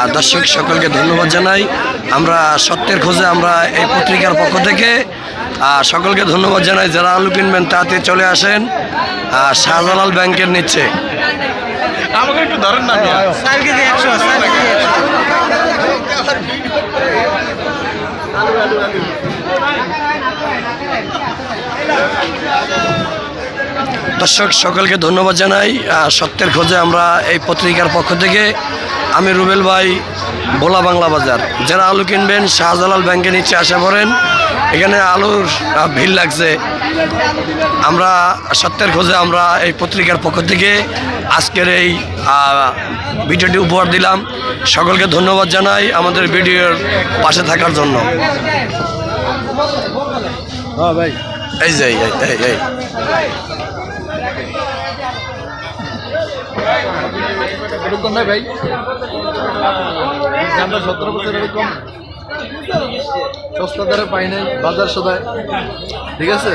আর দর্শক সকলকে ধন্যবাদ জানাই। আমরা সত্যের খোঁজে আমরা এই পত্রিকার পক্ষ থেকে সকলকে ধন্যবাদ জানাই যারা আলু কিনবেন তাতে চলে আসেন আর শাহজালাল ব্যাংকের নিচ্ছে আমাকে একটু ধরেন না দর্শক, সকলকে ধন্যবাদ জানাই। সত্যের খোঁজে আমরা এই পত্রিকার পক্ষ থেকে আমি রুবেল ভাই ভোলা বাংলা বাজার। যারা আলু কিনবেন, শাহজালাল ব্যাংকে নিচে আসা পড়েন, এখানে আলুর ভিড় লাগছে। আমরা, সত্যের খোঁজে আমরা এই পত্রিকার পক্ষ থেকে আজকের এই ভিডিওটি উপহার দিলাম। সকলকে ধন্যবাদ জানাই আমাদের ভিডিওর পাশে থাকার জন্য। এই যে এই এই, এই এই। এরকম নাই ভাই। আমরা সতেরো বছর এরকম। সস্তা দরে পাই নাই বাজার সদায়। ঠিক আছে?